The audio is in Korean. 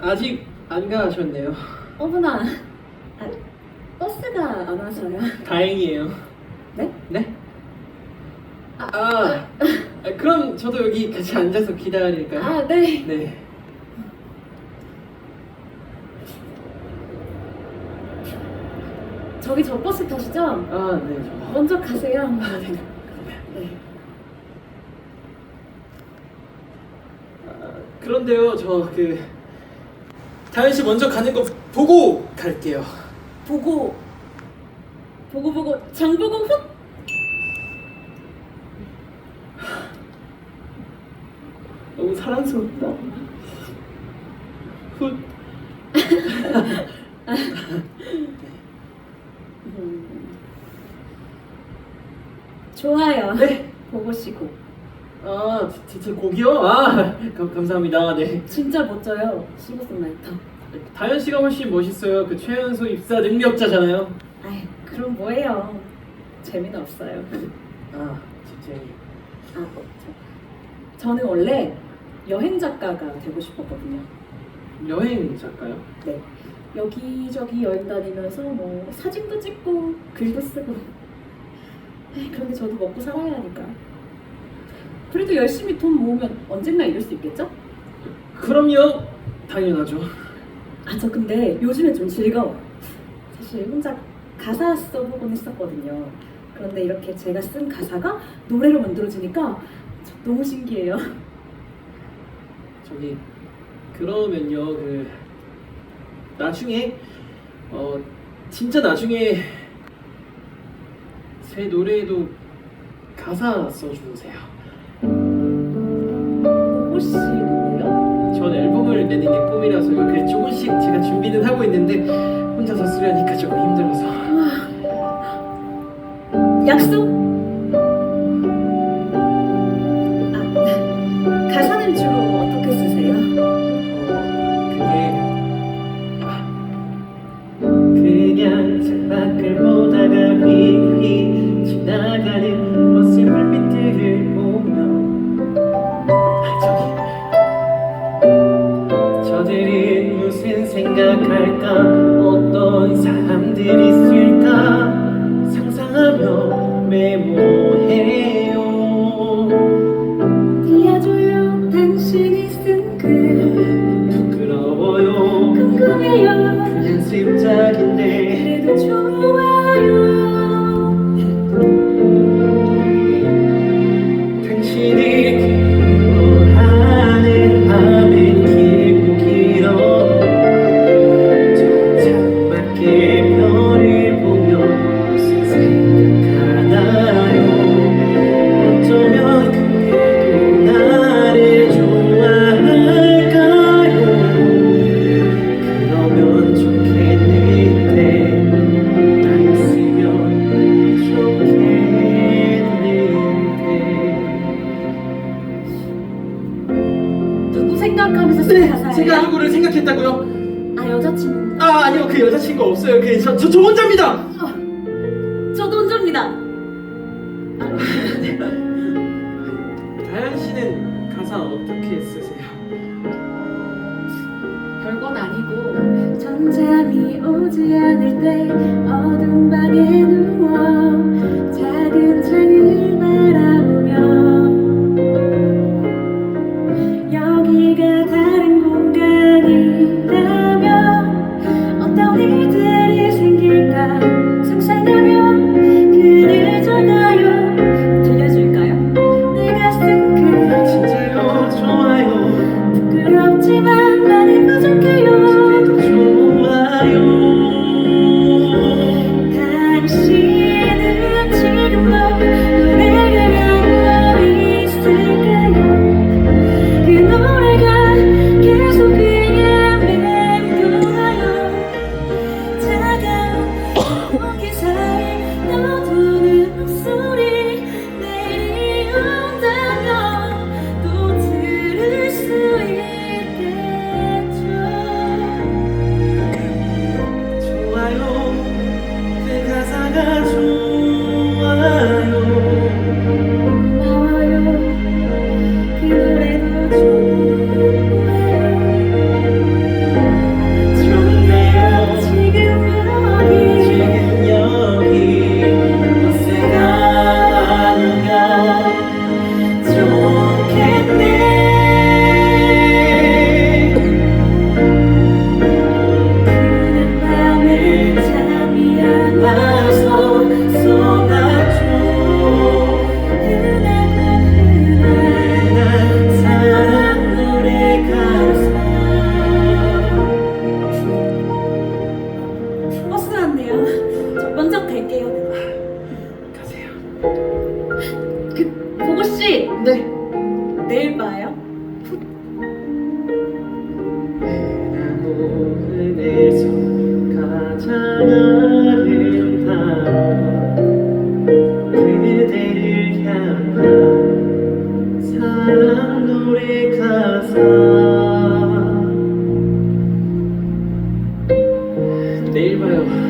아직 안 가셨네요. 어머나, 아, 버스가 안 와서요. 다행이에요. 네? 네? 아, 아, 아, 그럼 저도 여기 같이 앉아서 기다릴까요? 아, 네. 네. 저기 저 버스 타시죠? 아, 네. 저. 먼저 가세요. 네. 아, 그런데요, 저 그 다현 씨 먼저 가는 거 보고 갈게요. 보고, 보고 보고 장 보고 훅. 너무 사랑스럽다. 훗. 음. 좋아요. 네. 보고 시고. 아, 제, 제 곡이요? 아, 감, 감사합니다. 네. 진짜 멋져요. 싱어송라이터. 다현 씨가 훨씬 멋있어요. 그 최연소 입사 능력자잖아요. 아이, 그럼 뭐예요? 재미는 없어요. 아, 진짜. 아, 어, 저, 저는 원래 여행 작가가 되고 싶었거든요. 여행 작가요? 네. 여기저기 여행 다니면서 뭐 사진도 찍고 글도 쓰고. 에이, 그런데 저도 먹고 살아야 하니까. 그래도 열심히 돈 모으면 언젠가 이룰 수 있겠죠? 그럼요. 당연하죠. 아, 저 근데 요즘에 좀 즐거워. 사실 혼자 가사 써보곤 했었거든요. 그런데 이렇게 제가 쓴 가사가 노래로 만들어지니까 저 너무 신기해요. 저기 그러면요 그 나중에 어 진짜 나중에 제 노래에도 가사 써주세요. 노래요? 전 앨범을 내는 게 꿈이라서요. 그 조금씩 제가 준비는 하고 있는데 혼자서 쓰려니까 조금 힘들어서. 약속? 생각할까? 어떤 사람들이 있을까? 상상하며 메모해요. 들려줘요. 당신이 쓴글. 부끄러워요. 궁금해요. 그냥 습작인 가사예요? 제가 누구를 생각했다고요? 아 여자친구 아 아니요 그 여자친구 없어요 그저 저, 저 혼자입니다 저도 혼자입니다 아, 다현 씨는 가사 어떻게 쓰세요? 별건 아니고 잠잠이 오지 않을 때 어두운 방에 누워 네. 내일 봐요. 내일 봐요.